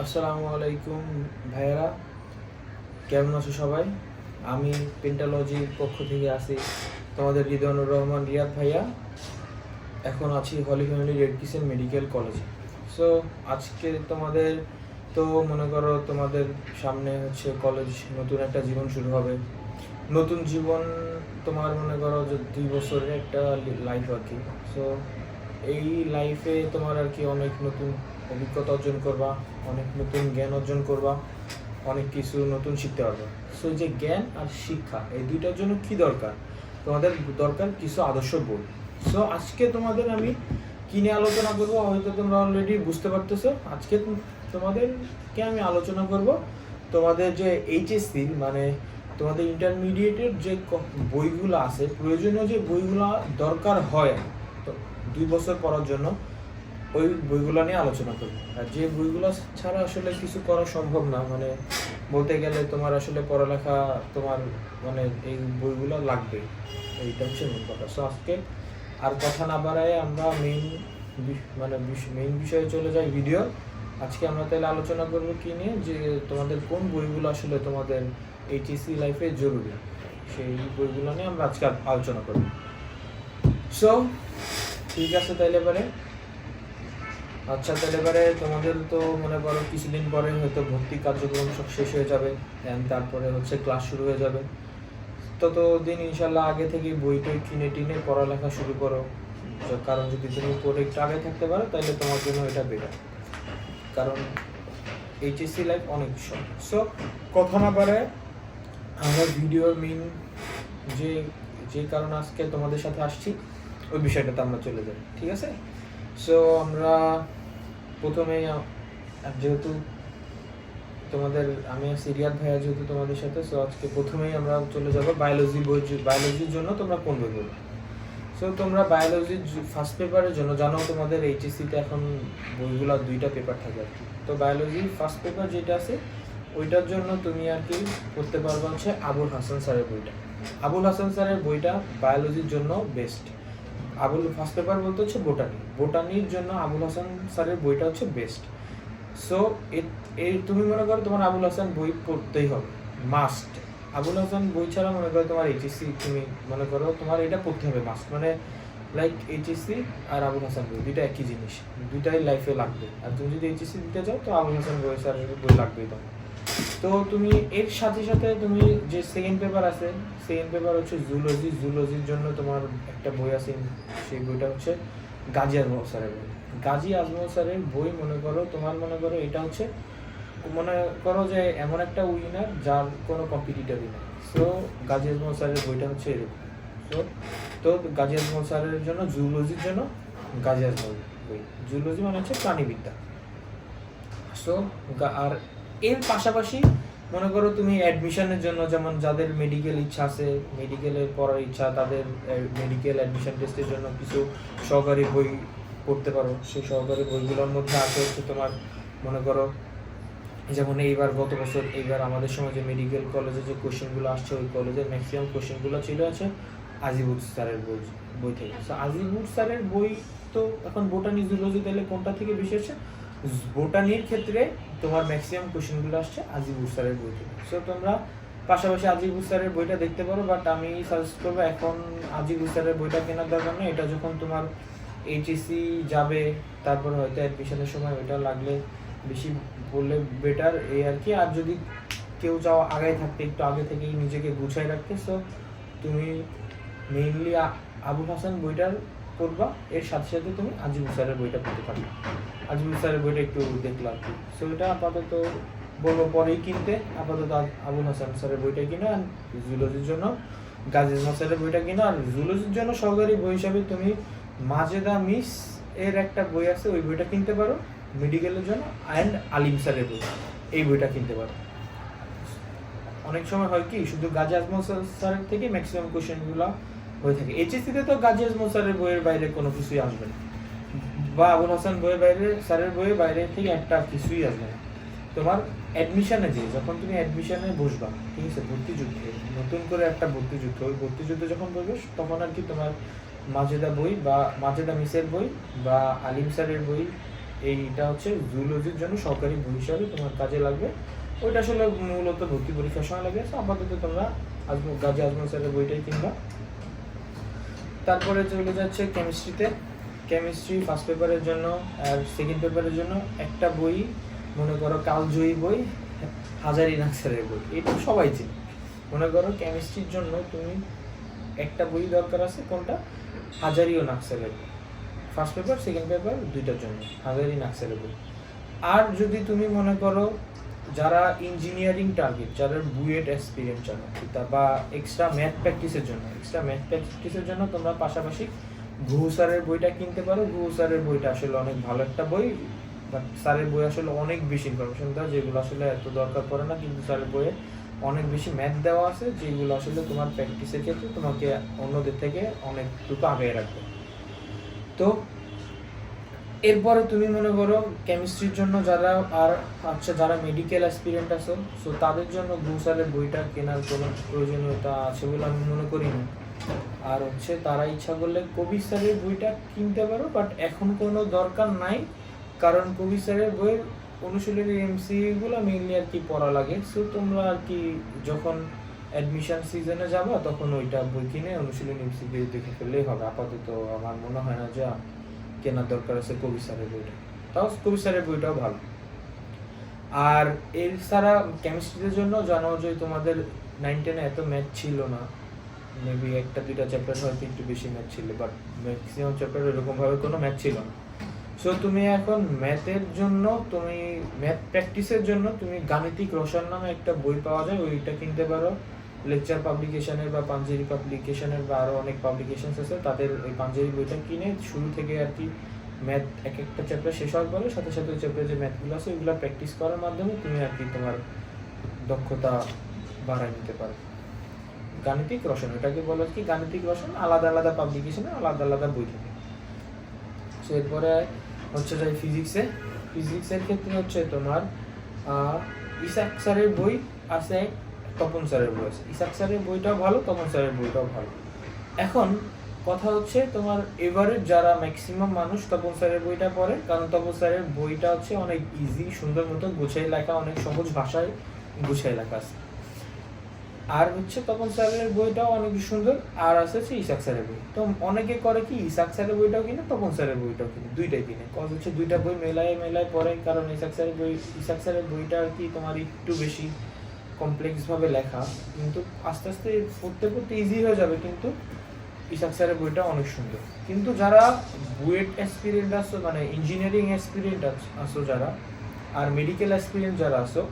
আসসালামু আলাইকুম ভাইয়েরা, কেমন আছো সবাই? আমি পেন্টালজির পক্ষ থেকে আছি তোমাদের হৃদয়নুর রহমান রিয়াদ ভাইয়া। এখন আছি holy family red crescent medical কলেজে। সো আজকে তোমাদের তো মনে করো তোমাদের সামনে হচ্ছে কলেজ, নতুন একটা জীবন শুরু হবে। নতুন জীবন তোমার মনে করো যে দুই বছরের একটা লাইফ আর কি। সো এই লাইফে তোমার আর কি অনেক নতুন অভিজ্ঞতা অর্জন করবা, অনেক নতুন জ্ঞান অর্জন করবা, অনেক কিছু নতুন শিখতে পারবে। সো যে জ্ঞান আর শিক্ষা, এই দুইটার জন্য কি দরকার? তোমাদের দরকার কিছু আদর্শ বই। সো আজকে তোমাদের আমি কি নিয়ে আলোচনা করব, হয়তো তোমরা অলরেডি বুঝতে পারতেছো। আজকে তোম- তোমাদেরকে আমি আলোচনা করব তোমাদের যে এইচএসসি মানে তোমাদের ইন্টারমিডিয়েটের যে বইগুলো আছে, প্রয়োজনীয় যে বইগুলো দরকার হয়, তো দুই বছর পড়ার জন্য ওই বইগুলো নিয়ে আলোচনা করব আর যে বইগুলো ছাড়া আসলে কিছু করা সম্ভব না। মানে বলতে গেলে তোমার আসলে পড়ালেখা তোমার মানে এই বইগুলো লাগবে। এইটা হচ্ছে মেন কথা। সো আজকে আর কথা না বাড়ায় আমরা মেইন মানে মেইন বিষয়ে চলে যাই ভিডিও আজকে আমরা তাহলে আলোচনা করব কি নিয়ে? যে তোমাদের কোন বইগুলো আসলে তোমাদের এইচএসসি লাইফে জরুরি? সেই বইগুলো নিয়ে আমরা আজকে আলোচনা করব। সো ঠিক আছে তাইলে এবারে। আচ্ছা তাহলে এবারে তোমাদের তো মনে করো কিছুদিন পরে হয়তো ভর্তি কার্যক্রম সব শেষ হয়ে যাবে and তারপরে হচ্ছে ক্লাস শুরু হয়ে যাবে। তত দিন ইনশাল্লাহ আগে থেকে বই টই কিনে টিনে পড়ালেখা শুরু করো। কারণ যদি তুমি পড়ে একটু আগে থাকতে পারো, তাহলে তোমার জন্য এটা বেটার কারণ এইচএসসি লাইফ অনেক সময় সো কথা না পারে আমরা ভিডিওর মেইন যে যে কারণে আজকে তোমাদের সাথে আসছি, ওই বিষয়টাতে আমরা চলে যাই, ঠিক আছে? সো আমরা প্রথমে যেহেতু তোমাদের, আমি সিরিয়াল ভাইয়া যেহেতু তোমাদের সাথে সো আজকে প্রথমেই আমরা চলে যাব বায়োলজি বই বায়োলজির জন্য তোমরা কোন বই সো তোমরা বায়োলজির ফার্স্ট পেপারের জন্য, জানো তোমাদের এইচএসসিতে এখন বইগুলো দুইটা পেপার থাকে আর কি। তো বায়োলজির ফার্স্ট পেপার যেটা আছে, ওইটার জন্য তুমি আর কি করতে পারবে হচ্ছে আবুল হাসান স্যারের বইটা। আবুল হাসান স্যারের বইটা বায়োলজির জন্য বেস্ট আবুল ফার্স্ট পেপার বলতে হচ্ছে বোটানি। বোটানির জন্য আবুল হাসান স্যারের বইটা হচ্ছে বেস্ট সো এই তুমি মনে করো তোমার আবুল হাসান বই পড়তেই হবে। মাস্ট আবুল হাসান বই ছাড়া মনে করো তোমার এইচএসসি তুমি মনে করো তোমার এটা পড়তে হবে মাস্ট মানে লাইক এইচএসসি আর আবুল হাসান বই, দুইটা একই জিনিস। দুইটাই লাইফে লাগবে। আর তুমি যদি এইচএসসি দিতে চাও, তো আবুল হাসান বই স্যারের বই লাগবেই তোমার। তো তুমি এর সাথে সাথে তুমি যে সেকেন্ড পেপার আছে সেকেন্ড পেপার হচ্ছে জুলজি জুলজির জন্য তোমার একটা বই আছে, সেই বইটা হচ্ছে গাজী আজমল স্যারের বই। গাজী আজমল স্যারের বই মনে করো, তোমার মনে করো এটা হচ্ছে, মনে করো যে এমন একটা উইনার যার কোনো কম্পিটিটারই নেই। সো গাজী আজমল স্যারের বইটা হচ্ছে এরকম। সো তো গাজী আজমল স্যারের জন্য জুলজির জন্য গাজী আজমল বই। জুলজি মানে হচ্ছে প্রাণীবিদ্যা। সো আর এর পাশাপাশি মনে করো তুমি অ্যাডমিশনের জন্য যেমন যাদের মেডিকেল ইচ্ছা আছে মেডিকেলের পড়ার ইচ্ছা, তাদের মেডিকেল অ্যাডমিশন টেস্টের জন্য কিছু সহকারী বই পড়তে পারো। সেই সহকারী বইগুলোর মধ্যে আছে হচ্ছে তোমার মনে করো, যেমন এইবার গত বছর এইবার আমাদের সময় যে মেডিকেল কলেজে যে কোশ্চেনগুলো আসছে, ওই কলেজের ম্যাক্সিমাম কোশ্চেনগুলো ছিল আছে আজিবুড স্যারের বই বই থেকে। সো আজিবুড স্যারের বই তো এখন বোটানি জুলজি তাহলে কোনটা থেকে বেশি আসছে বোটানির ক্ষেত্রে তোমার ম্যাক্সিমাম কোশ্চেনগুলো আসছে আজিবুর স্যারের বই থেকে সো তোমরা পাশাপাশি আজিবুর স্যারের বইটা দেখতে পারো বাট আমি সাজেস্ট করব এখন আজিবুর স্যারের বইটা কেনার দরকার নেই। এটা যখন তোমার এইচএসসি যাবে, তারপর হয়তো অ্যাডমিশনের সময় ওইটা লাগলে বেশি বললে বেটার এই আর কি। আর যদি কেউ চাও আগে থাকতে, একটু আগে থেকেই নিজেকে গুছাই রাখতে সো তুমি মেইনলি আবুল হাসান বইটার পড়বা, এর সাথে সাথে তুমি আজিবুল স্যারের বইটা পড়তে পারবে। আজিবুল স্যারের বইটা একটু দেখলাম আর কি। সো এটা আপাতত বলব পরেই কিনতে। আপাতত আবুল হাসান স্যারের বইটা কিনো আর জুলজির জন্য, গাজী আজমল স্যারের বইটা কিনো আর জুলজির জন্য সহকারী বই হিসাবে তুমি মাজেদা মিস এর একটা বই আছে, ওই বইটা কিনতে পারো, মেডিকেলের জন্য অ্যান্ড আলিম স্যারের বই। এই বইটা কিনতে পারো। অনেক সময় হয় কি, শুধু গাজী আজমল স্যারের থেকে ম্যাক্সিমাম কোশ্চেনগুলো হয়ে থাকে। এইচএসসিতে তো গাজী আজমল স্যারের বইয়ের বাইরে কোনো কিছুই আসবে না। বা আবুল হাসান বইয়ের বাইরে, স্যারের বইয়ের বাইরে থেকে একটা কিছুই আসবে না। তোমার অ্যাডমিশনে যে যখন তুমি অ্যাডমিশনে বসবা, ঠিক আছে, ভর্তি যুদ্ধে, নতুন করে একটা ভর্তি যুদ্ধ, ওই ভর্তি যুদ্ধে যখন বসবে, তখন আর কি তোমার মাজেদা বই বা মাজেদা মিসের বই বা আলিম স্যারের বই, এইটা হচ্ছে জুলজির জন্য সরকারি বই হিসাবে তোমার কাজে লাগবে। ওইটা আসলে মূলত ভর্তি পরীক্ষার সময় লাগে আপাতত তোমরা আজম, গাজী আজমল স্যারের বইটাই কিনবা। তারপরে চলে যাচ্ছে কেমিস্ট্রিতে কেমিস্ট্রি ফার্স্ট পেপারের জন্য আর সেকেন্ড পেপারের জন্য একটা বই, মনে করো কালজয়ী বই, হাজারি নাক্সারের বই। এটা সবাই চিনে। মনে করো কেমিস্ট্রির জন্য তুমি একটা বই দরকার আছে, কোনটা? হাজারি ও নাক্সারের বই। ফার্স্ট পেপার সেকেন্ড পেপার দুইটার জন্য। হাজারি নাক্সারের বই। আর যদি তুমি মনে করো যারা ইঞ্জিনিয়ারিং টার্গেট যারা বুয়েট এক্সপিরিয়েন্স জানো তা বা এক্সট্রা ম্যাথ প্র্যাকটিসের জন্য এক্সট্রা ম্যাথ প্র্যাকটিসের জন্য তোমরা পাশাপাশি ঘুঘু স্যারের বইটা কিনতে পারো। ঘুঘু স্যারের বইটা আসলে অনেক ভালো একটা বই বাট স্যারের বই আসলে অনেক বেশি ইনফরমেশন দেওয়া, যেগুলো আসলে এত দরকার পড়ে না, কিন্তু স্যারের বইয়ে অনেক বেশি ম্যাথ দেওয়া আছে, যেগুলো আসলে তোমার প্র্যাকটিসের ক্ষেত্রে তোমাকে অন্যদের থেকে অনেকটুকু আগে রাখবে। তো, এরপরে তুমি মনে করো কেমিস্ট্রির জন্য যারা আর আচ্ছা যারা মেডিকেল অ্যাসপিরেন্ট আছো সো তাদের জন্য গ্রুসারের বইটা কেনার কোনো প্রয়োজনীয়তা আছে বলে আমি মনে করি না। আর হচ্ছে তারা ইচ্ছা করলে কবি স্যারের বইটা কিনতে পারো বাট এখন কোনো দরকার নাই, কারণ কবি স্যারের বইয়ের অনুশীলনী এমসিগুলো মেইনলি আর কি পড়া লাগে। সো তোমরা আর কি যখন অ্যাডমিশন সিজনে যাবা, তখন ওইটা বই কিনে অনুশীলনী এমসিকিউ দেখে ফেললেই হবে। আপাতত আমার মনে হয় না যে কেনার দরকার আছে কবি স্যারের বইটা। তাও কবি স্যারের বইটাও ভালো। আর এর ছাড়া কেমিস্ট্রির জন্য জানো যে তোমাদের নাইন টেনে এত ম্যাথ ছিল না। মেবি একটা, দুইটা চ্যাপ্টার হয়তো একটু বেশি ম্যাথ ছিল বাট ম্যাক্সিমাম চ্যাপ্টার এরকম ভাবে কোনো ম্যাথ ছিল না। সো তুমি এখন ম্যাথের জন্য, তুমি ম্যাথ প্র্যাকটিসের জন্য, তুমি গাণিতিক রসায়ন নামে একটা বই পাওয়া যায়, ওইটা কিনতে পারো। লেকচার পাবলিকেশনের বা পাঞ্জেরি পাবলিকেশনের বা আরও অনেক পাবলিকেশনস আছে, তাদের ওই পাঞ্জেরি বইটা কিনে শুরু থেকে আর কি ম্যাথ এক একটা চ্যাপ্টার শেষ হওয়ার পরে, সাথে সাথে ওই চ্যাপ্টারে যে ম্যাথগুলো আছে, ওইগুলো প্র্যাকটিস করার মাধ্যমে তুমি আর কি তোমার দক্ষতা বাড়ায় নিতে পারো। গাণিতিক রসন এটাকে বলো কি গাণিতিক রসন আলাদা আলাদা পাবলিকেশনে আলাদা আলাদা বই থাকে। সো এরপরে হচ্ছে যাই ফিজিক্সে ফিজিক্সের ক্ষেত্রে হচ্ছে তোমার ইসাক স্যারের বই আছে, তপন স্যারের বই আছে। ইসাক স্যারের বইটাও ভালো, তপন স্যারের বইটাও ভালো। এখন কথা হচ্ছে তোমার এবারে যারা ম্যাক্সিমাম মানুষ তপন স্যারের বইটা পড়ে, কারণ তপন স্যারের বইটা হচ্ছে অনেক ইজি সুন্দর মতো গুছাই লেখা, অনেক সহজ ভাষায় গুছাই লেখা আছে। আর হচ্ছে তপন স্যারের বইটাও অনেক সুন্দর, আর আছে হচ্ছে ইসাক স্যারের বই। তো অনেকে করে কি, ইসাক স্যারের বইটাও কিনে, তপন স্যারের বইটাও কিনে, দুইটাই কিনে। কজ হচ্ছে দুইটা বই মেলায় মেলায় পড়ে, কারণ ইসাক স্যারের বই, ইসাক স্যারের বইটা আর কি তোমার একটু বেশি কমপ্লেক্সভাবে লেখা, কিন্তু আস্তে আস্তে পড়তে পড়তে ইজি হয়ে যাবে, কিন্তু ইসাক স্যারের বইটা অনেক সুন্দর। কিন্তু যারা বুয়েট এক্সপিরিয়েন্স আসো মানে ইঞ্জিনিয়ারিং এক্সপিরিয়েন্স আসো যারা, আর মেডিকেল এক্সপিরিয়েন্স যারা আছো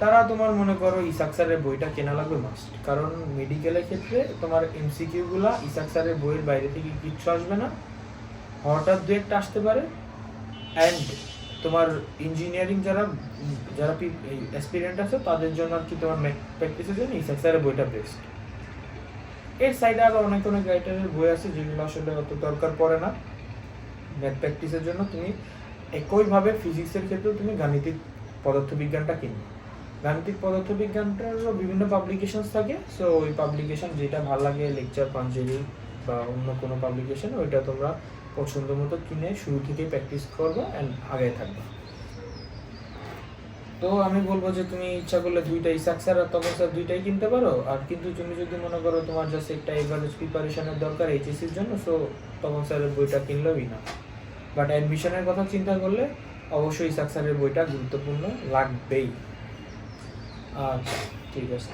তারা তোমার মনে করো ইসাক স্যারের বইটা কেনা লাগবে মাস্ট কারণ মেডিকেলের ক্ষেত্রে তোমার এমসিকিউ গুলা ইসাক স্যারের বইয়ের বাইরে থেকে কিচ্ছু আসবে না। হঠাৎ দু একটা আসতে পারে। অ্যান্ড তোমার ইঞ্জিনিয়ারিং যারা যারা এক্সপিরিয়েন্ট আছে, তাদের জন্য আর কি তোমার প্র্যাকটিসের জন্য ইসাক স্যারের বইটা বেস্ট এর সাইডে আরও অনেক অনেক রাইটারের বই আছে, যেগুলো আসলে অত দরকার পড়ে না। ম্যাথ প্র্যাকটিসের জন্য তুমি একইভাবে ফিজিক্সের ক্ষেত্রেও তুমি গাণিতিক পদার্থবিজ্ঞানটা কিনবে। গাণিতিক পদার্থবিজ্ঞানটারও বিভিন্ন পাবলিকেশন থাকে সো ওই পাবলিকেশন যেটা ভালো লাগে লেকচার পাঞ্জেরি বা অন্য কোনো পাবলিকেশন ওইটা তোমরা পছন্দ মতো কিনে শুরু থেকেই প্র্যাকটিস করবে অ্যান্ড আগে থাকবে। তো আমি বলব যে তুমি ইচ্ছা করলে দুইটাই ইসাক স্যার আর তপন স্যার দুইটাই কিনতে পারো, আর কিন্তু তুমি যদি মনে করো তোমার জাস্ট একটা এভারেজ প্রিপারেশনের দরকার এইচএসির জন্য সো তপন স্যারের বইটা কিনলেই না। বাট অ্যাডমিশনের কথা চিন্তা করলে অবশ্যই ইসাক স্যারের বইটা গুরুত্বপূর্ণ লাগবেই। আচ্ছা ঠিক আছে।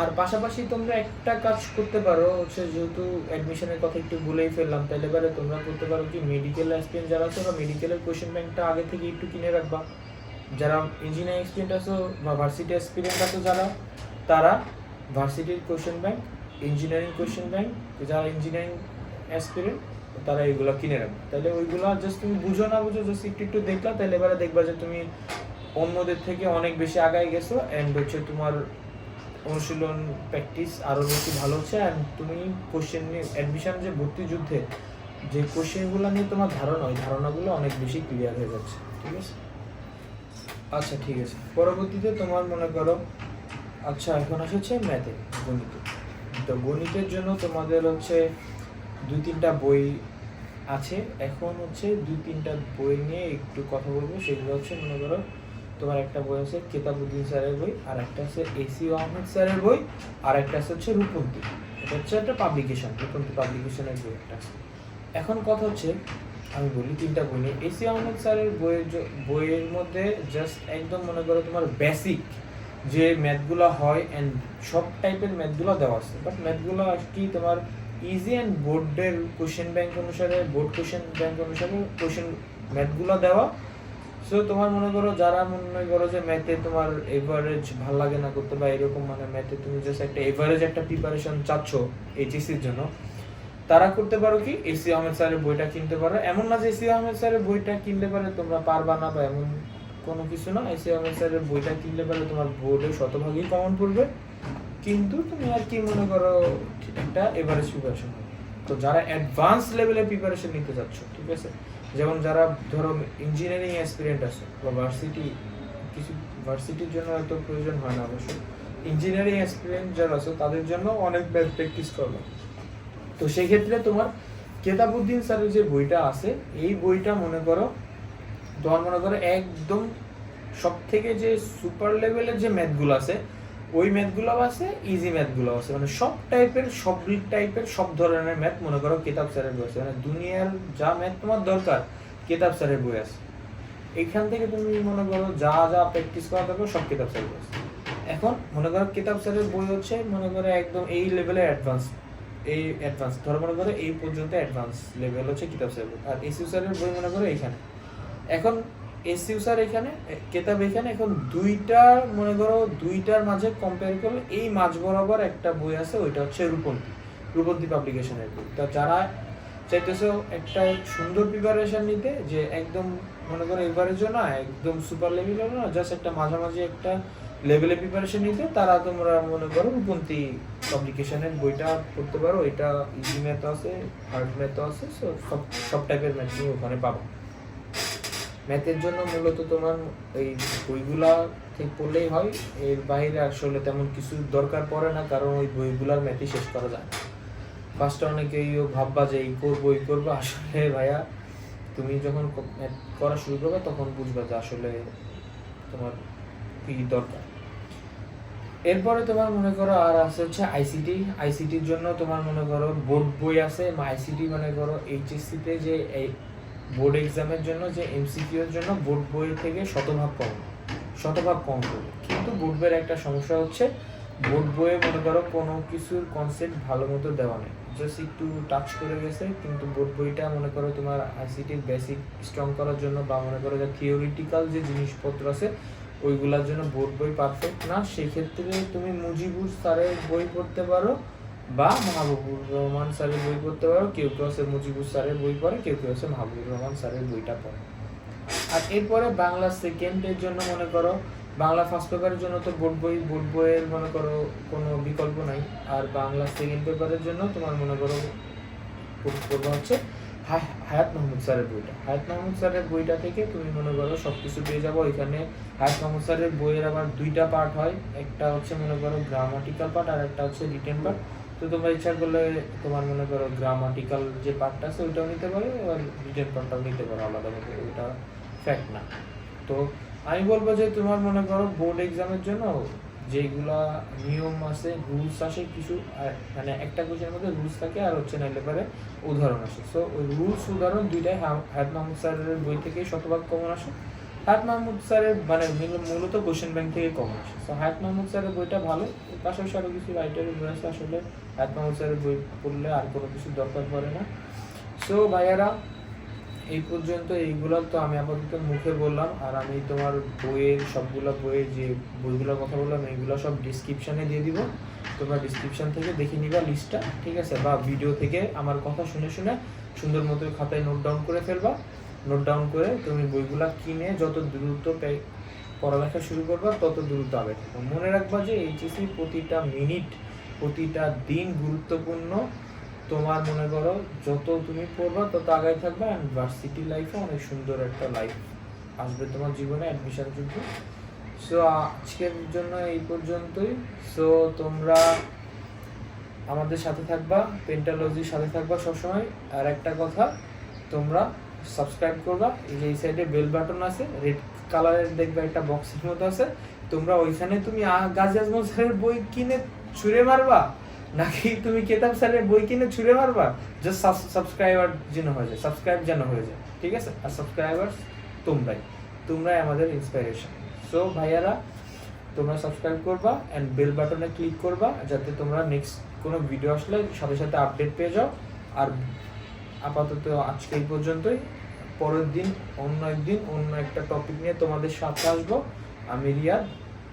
আর পাশাপাশি তোমরা একটা কাজ করতে পারো, হচ্ছে যেহেতু অ্যাডমিশনের কথা একটু বলেই ফেললাম, তাহলে এবারে তোমরা করতে পারো কি মেডিকেল এক্সপিরিয়েন্স যারা আছে, বা মেডিকেলের কোয়েশ্চেন ব্যাংকটা আগে থেকে একটু কিনে রাখবা। যারা ইঞ্জিনিয়ারিং এক্সপিরিয়েন্স আছো, বা ভার্সিটি এক্সপিরিয়েন্স আছো যারা, তারা ভার্সিটির question bank engineering question bank যারা ইঞ্জিনিয়ারিং এক্সপিরিয়েন্স তারা এগুলো কিনে রাখবে। তাহলে ওইগুলো জাস্ট তুমি বুঝো না বুঝো জাস্ট একটু একটু দেখলা, তাহলে এবারে দেখবা যে তুমি অন্যদের থেকে অনেক বেশি আগায় গেছো অ্যান্ড হচ্ছে তোমার অনুশীলন প্র্যাকটিস আরও বেশি ভালো হচ্ছে অ্যান্ড তুমি কোশ্চেন নিয়ে অ্যাডমিশন যে ভর্তি যুদ্ধে যে কোশ্চেনগুলো নিয়ে তোমার ধারণা, ওই ধারণাগুলো অনেক বেশি ক্লিয়ার হয়ে যাচ্ছে, ঠিক আছে? আচ্ছা ঠিক আছে। পরবর্তীতে তোমার মনে করো আচ্ছা এখন আসছে ম্যাথে গণিত। তো গণিতের জন্য তোমাদের হচ্ছে দুই তিনটা বই আছে। এখন হচ্ছে দুই তিনটা বই নিয়ে একটু কথা বলব। সেগুলো হচ্ছে মনে করো তোমার একটা বই আছে কেতাবুদ্দিন স্যারের বই, আর একটা আছে এসি আহমেদ স্যারের বই, আর একটা আছে হচ্ছে রূপন্তি। এটা হচ্ছে একটা পাবলিকেশন রূপন্তী পাবলিকেশনের বই একটা এখন কথা হচ্ছে, আমি বলি তিনটা বই নিয়ে। এসি আহমেদ স্যারের বইয়ের বইয়ের মধ্যে জাস্ট একদম মনে করো তোমার বেসিক যে ম্যাথগুলো হয় অ্যান্ড সব টাইপের ম্যাথগুলো দেওয়া আছে। বাট ম্যাথগুলো আর কি তোমার ইজি অ্যান্ড বোর্ডের কোশ্চেন ব্যাংক অনুসারে বোর্ড কোশ্চেন ব্যাংক অনুসারে কোশ্চেন ম্যাথগুলো দেওয়া সো তোমার মনে করো, যারা মনে করো যে ম্যাথে তোমার এভারেজ ভালো লাগে না করতে বা এরকম মানে ম্যাথে তুমি জাস্ট একটা এভারেজ একটা প্রিপারেশন চাচ্ছ এইচএসসির জন্য, তারা করতে পারো কি এসি আহমেদ স্যারের বইটা কিনতে পারো। এমন না যে এসি আহমেদ স্যারের বইটা কিনলে পারে তোমরা পারবা না বা এমন কোনো কিছু না এসি আহমেদ স্যারের বইটা কিনলে পারে তোমার বোর্ডে শতভাগই কমন পড়বে। কিন্তু তুমি আর কি মনে করো, একটা এভারেজ প্রিপারেশন তো যারা অ্যাডভান্স লেভেলের প্রিপারেশন নিতে চাচ্ছ, ঠিক আছে? যেমন যারা, ধরো ইঞ্জিনিয়ারিং এক্সপিরিয়েন্ট আছে, বা ভার্সিটি কিছু ভার্সিটির জন্য হয়তো প্রয়োজন হয় না অবশ্য। ইঞ্জিনিয়ারিং এক্সপিরিয়েন্স যারা আছে, তাদের জন্য অনেক প্র্যাকটিস করবে তো সেই ক্ষেত্রে তোমার কেতাবুদ্দিন স্যারের যে বইটা আছে, এই বইটা মনে করো, তোমার মনে করো একদম সব থেকে যে সুপার লেভেলের যে ম্যাথগুলো আছে ওই ম্যাথগুলো আছে ইজি ম্যাথগুলো আছে। মানে সব টাইপের সব টাইপের সব ধরনের ম্যাথ, মনে করো কেতাব স্যারের বই আছে। মানে দুনিয়ার যা ম্যাথ তোমার দরকার, কেতাব স্যারের বই আছে। এখান থেকে তুমি মনে করো যা যা প্র্যাকটিস করা দরকার, সব কেতাব স্যারের বই আছে। এখন মনে করো কেতাব স্যারের বই হচ্ছে মনে করো একদম এই লেভেলে অ্যাডভান্স এই অ্যাডভান্স ধরো মনে করো এই পর্যন্ত অ্যাডভান্স লেভেল হচ্ছে কিতাব স্যারের বই। আর এসিউ স্যারের বই মনে করো এইখানে। এখন এসিউ স্যার এখানে কেতাব এখানে, এখন দুইটা মনে করো, দুইটার মাঝে কম্পেয়ার করলে এই মাঝ বরাবর একটা বই আছে, ওইটা হচ্ছে রূপন্তী রূপন্তী পাবলিকেশনের বই। তা যারা চাইতেছো একটা সুন্দর প্রিপারেশন নিতে, যে একদম, মনে করো এভারেজও না, একদম সুপার লেভেলও না জাস্ট একটা মাঝামাঝি একটা লেভেলে প্রিপারেশন নিতে, তারা তোমরা মনে করো রূপন্তী পাবলিকেশনের বইটা পড়তে পারো, এটা ইজি ম্যাথ আছে হার্ড ম্যাথ আছে সব সব টাইপের ম্যাথ ওখানে পাবো। ম্যাথের জন্য মূলত তোমার এই বইগুলা থেকে পড়লেই হয়। এর বাইরে আসলে তেমন কিছু দরকার পড়ে না, কারণ ওই বইগুলার ম্যাথই শেষ করা যায় না। ফার্স্টে অনেকেই ভাববা যে এই করব এই করব। আসলে ভাইয়া, তুমি যখন ম্যাথ করা শুরু করবে, তখন বুঝবা যে আসলে তোমার কি দরকার। এরপরে তোমার মনে করো আর আছে হচ্ছে আইসিটি আইসিটির জন্য তোমার মনে করো বোর্ড বই আছে আইসিটি মনে করো এইচএসসি তে যে বোর্ড এক্সামের জন্য, যে এমসিকিউ এর জন্য বোর্ড বইয়ের থেকে শতভাগ কম শতভাগ কম করবে কিন্তু বোর্ড বইয়ের একটা সমস্যা হচ্ছে বোর্ড বইয়ে মনে করো কোনো কিছুর কনসেপ্ট ভালো মতো দেওয়া নেই। জাস্ট একটু টাচ করে গেছে, কিন্তু বোর্ড বইটা মনে করো তোমার আইসিটির বেসিক স্ট্রং করার জন্য বা মনে করো যে থিওরিটিক্যাল যে জিনিসপত্র আছে, ওইগুলোর জন্য বোর্ড বই পারফেক্ট না। সেক্ষেত্রে তুমি মুজিবুর স্যারের বই পড়তে পারো বা মাহবুবুর রহমান স্যারের বই পড়তে পারো, কেউ কেউ আছে মুজিবুর স্যারের বই পড়ে, কেউ কেউ আছে মাহবুবুর রহমান স্যারের বইটা পড়ে। আর এরপরে বাংলা সেকেন্ডের জন্য মনে করো, বাংলা ফার্স্ট পেপারের জন্য তো বোর্ড বই, বোর্ড বইয়ের মনে করো কোনো বিকল্প নাই। আর বাংলা সেকেন্ড পেপারের জন্য তোমার মনে করো পড়- পড়বা হচ্ছে হায়াত মাহমুদ স্যারের বইটা। হায়াত মাহমুদ স্যারের বইটা থেকে তুমি মনে করো সব কিছু পেয়ে যাব। এখানে হায়াত মাহমুদ স্যারের বইয়ের আবার দুইটা পার্ট হয়। একটা হচ্ছে মনে করো গ্রামাটিক্যাল পার্ট আর একটা হচ্ছে রিটেন পার্ট তো তোমরা ইচ্ছা করলে তোমার মনে করো গ্রামাটিক্যাল যে পার্টটা আছে, ওইটাও নিতে পারো আর রিটেন পার্টটাও নিতে পারো আলাদাভাবে ওইটা ফ্যাক্ট না। তো আমি বলব যে তোমার মনে করো বোর্ড এক্সামের জন্য যেগুলা নিয়ম আছে রুলস আসে কিছু মানে একটা কোশ্চেনের মধ্যে রুলস থাকে আর হচ্ছে নাইলে পারে উদাহরণ আসে। সো ওই রুলস উদাহরণ দুইটাই হায়াত মাহমুদ স্যারের বই থেকে শতভাগ কমন আসে। হায়াত মাহমুদ স্যারের মানে মূলত কোশ্চেন ব্যাংক থেকে কমন আসে। সো হায়াত মাহমুদ স্যারের বইটা ভালো। পাশাপাশি আরও কিছু রাইটারের বই আসলে মাহমুদ বই পড়লে আর কোনো কিছু দরকার পড়ে না। সো ভাইয়ারা, এই পর্যন্ত এইগুলো তো আমি আপাতত মুখে বললাম, আর আমি তোমার বইয়ের সবগুলো বইয়ের যে বইগুলোর কথা বললাম, এইগুলো সব ডিসক্রিপশানে দিয়ে দিব। তোমরা ডিসক্রিপশন থেকে দেখে নিবা লিস্টটা ঠিক আছে? বা ভিডিও থেকে আমার কথা শুনে শুনে সুন্দর মতো খাতায় নোট ডাউন করে ফেলবা। নোট ডাউন করে তুমি বইগুলা কিনে যত দ্রুত পড়ালেখা শুরু করবা, তত দ্রুত আগে থাকো মনে রাখবা যে এইচএসসি প্রতিটা মিনিট প্রতিটা দিন গুরুত্বপূর্ণ। তোমার মনে করো, যত তুমি পড়বা, তত আগাই থাকবে অ্যান্ড ভার্সিটি লাইফে অনেক সুন্দর একটা লাইফ আসবে তোমার জীবনে অ্যাডমিশন যুদ্ধ। সো আজকের জন্য এই পর্যন্তই। সো তোমরা আমাদের সাথে থাকবা পেন্টালজির সাথে থাকবা সবসময়। আর একটা কথা, তোমরা সাবস্ক্রাইব করবা, এই সাইডে বেল বাটন আছে রেড কালারের দেখবে একটা বক্সের মতো আছে। তোমরা ওইখানে তুমি গাজী আজমল স্যারের বই কিনে ছুঁড়ে মারবা? নাকি তুমি কেতাব স্যারের বই কিনে ছুঁড়ে মারবা? জাস্ট সাবস্ক্রাইবার যেন হয়ে যায় সাবস্ক্রাইব যেন হয়ে যায়, ঠিক আছে? আর সাবস্ক্রাইবার তোমরাই তোমরাই আমাদের ইন্সপিরেশন সো ভাইয়ারা, তোমরা সাবস্ক্রাইব করবা অ্যান্ড বেল বাটনে ক্লিক করবা, যাতে তোমরা নেক্সট কোনো ভিডিও আসলে সাথে সাথে আপডেট পেয়ে যাও। আর আপাতত আজকে এই পর্যন্তই। পরের দিন অন্য একদিন অন্য একটা টপিক নিয়ে তোমাদের সাথে আসব। আমি রিয়াদ,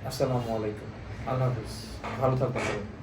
আসসালামু আলাইকুম। আল্লাহ হাফিজ। ভালো সবাই।